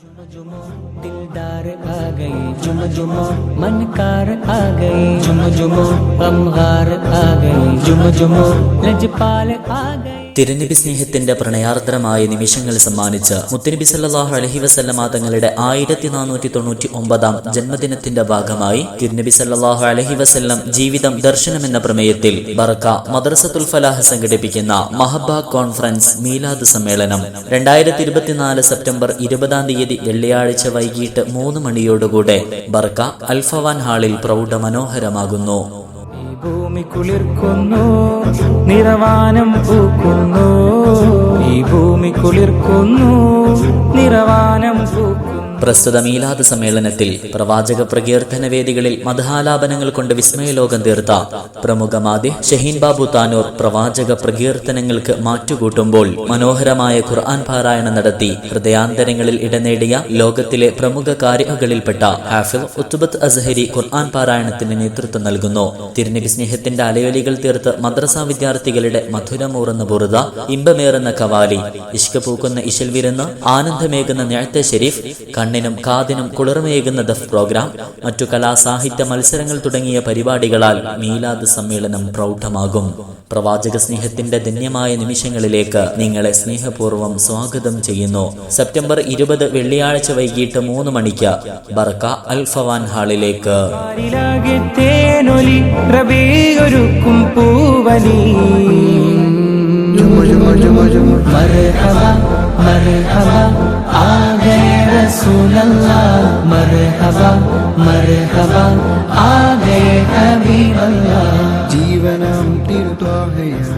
जुमो दिलदार आ गई। जुम जुमो मनकार आ गई। जुम जुमो गमगार आ गई। जुम जुमो लजपाल आ गए തിരുനബി സ്നേഹത്തിന്റെ പ്രണയാർദ്രമായ നിമിഷങ്ങൾ സമ്മാനിച്ച് മുത്തനബി സല്ലാഹു അലഹി വസല്ലമ തങ്ങളുടെ ആയിരത്തി നാനൂറ്റി തൊണ്ണൂറ്റി ഒമ്പതാം ജന്മദിനത്തിന്റെ ഭാഗമായി തിരുനബി സല്ലാഹു അലഹി വസല്ലം ജീവിതം ദർശനം എന്ന പ്രമേയത്തിൽ ബർക്ക മദ്രസത്തുൽ ഫലാഹ് സംഘടിപ്പിക്കുന്ന മഹബ കോൺഫറൻസ് മീലാദ് സമ്മേളനം രണ്ടായിരത്തി ഇരുപത്തിനാല് സെപ്റ്റംബർ ഇരുപതാം തീയതി വെള്ളിയാഴ്ച വൈകിട്ട് മൂന്ന് മണിയോടുകൂടെ ബർക്ക അൽഫവാൻ ഹാളിൽ പ്രൗഢ മനോഹരമാകുന്നു ഭൂമി കുളിർക്കുന്നു നിറവാനം പൂക്കുന്നു. കുളിർക്കുന്നു നിറവാനം പ്രസ്തുത മീലാദ് സമ്മേളനത്തിൽ പ്രവാചക പ്രകീർത്തന വേദികളിൽ മതഹാലാപനങ്ങൾ കൊണ്ട് വിസ്മയലോകം തീർത്ത പ്രമുഖ മാധ്യ ഷഹീൻ ബാബു താനൂർ പ്രവാചക പ്രകീർത്തനങ്ങൾക്ക് മാറ്റുകൂട്ടുമ്പോൾ മനോഹരമായ ഖുർആൻ പാരായണം നടത്തി ഹൃദയാന്തരങ്ങളിൽ ഇടനേടിയ ലോകത്തിലെ പ്രമുഖ കാര്യങ്ങളിൽപ്പെട്ട ഹാഫിൽ ഉത്തുബത്ത് അസഹരി ഖുർആൻ പാരായണത്തിന് നേതൃത്വം നൽകുന്നു. തിരുനബി സ്നേഹത്തിന്റെ അലയൊലികൾ തീർത്ത് മദ്രസ വിദ്യാർത്ഥികളുടെ മധുരമൂറുന്ന ബുറുത ഇമ്പമേറുന്ന കവാലി ഇഷ്ക പൂക്കുന്ന ഇശൽ വിരുന്ന് ആനന്ദമേകുന്ന ഞാഴ്ത്ത ഷെരീഫ് കണ്ണിനും കാതിനും കുളിർമയേകുന്ന ദഫ് പ്രോഗ്രാം മറ്റു കലാസാഹിത്യ മത്സരങ്ങൾ തുടങ്ങിയ പരിപാടികളാൽ മീലാദ് സമ്മേളനം പ്രൗഢമാകും. പ്രവാചക സ്നേഹത്തിന്റെ ധന്യമായ നിമിഷങ്ങളിലേക്ക് നിങ്ങളെ സ്നേഹപൂർവം സ്വാഗതം ചെയ്യുന്നു. സെപ്റ്റംബർ ഇരുപത് വെള്ളിയാഴ്ച വൈകിട്ട് മൂന്ന് മണിക്ക് ബർക്ക അൽഫവാൻ ഹാളിലേക്ക്. മർഹബ മർഹബ ആ ഗए റസൂലല്ലാഹ് മർഹബ മർഹബ ആ ഗए ഹബീബല്ലാഹ്. ജീവനാം തിരുത്വാഹയാൽ